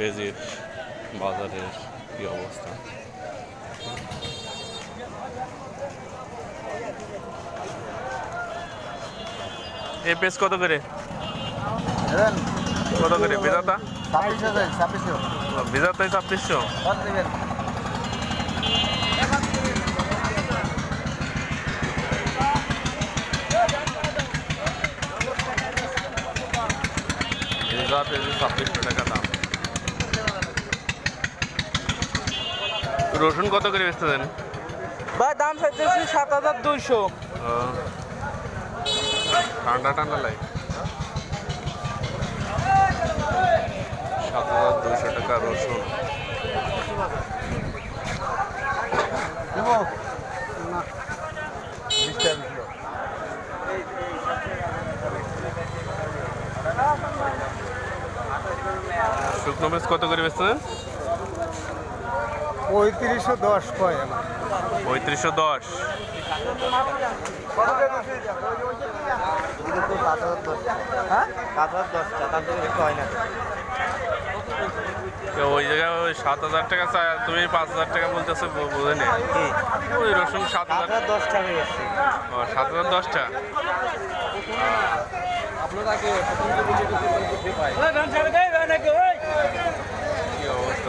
পেঁয়াজের বাজারের কি অবস্থা? এই পেঁয়াজ কত করে? কত করে? বেজাতা ছাব্বিশশো দেন ছাব্বিশশো। কত দেবেন। ছাব্বিশশো টাকা দাম। রসুন কত করে বেচতে দেন? ভাই দাম চাইতেছি সাত হাজার দুইশো। ঠান্ডা ঠান্ডা লাগে। সাত হাজার দুশো টাকা রসুন। শুকনো মাছ কত করে বেচতে দেন? পঁয়ত্রিশশো দশ কয় আমার পঁয়ত্রিশশো দশ। হ্যাঁ? দশটা না ওই জায়গায় ওই সাত হাজার টাকা চাই তুমি পাঁচ হাজার টাকা বলতেছো বুঝে ওই রসুন সাত হাজার হাজার দশ টাকা ও, সাত হাজার দশটা? কি অবস্থা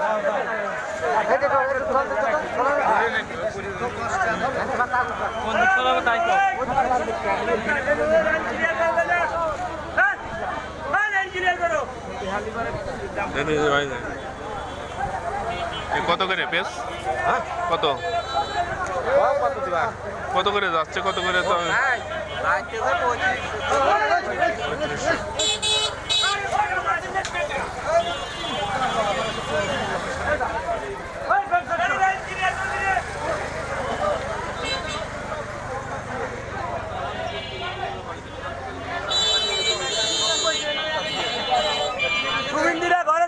কত করে পেস? কত? কত করে যাচ্ছে? কত করে তো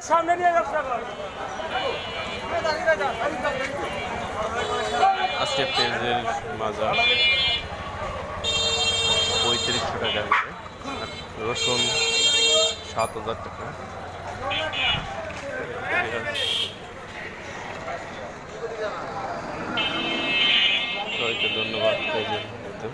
সামনে নিয়ে ব্যবসা কর আজকে পেঁয়াজের বাজার পঁয়ত্রিশশো টাকা করে আর রসুন সাত হাজার টাকা সবাইকে ধন্যবাদ পেঁয়াজের মধ্যে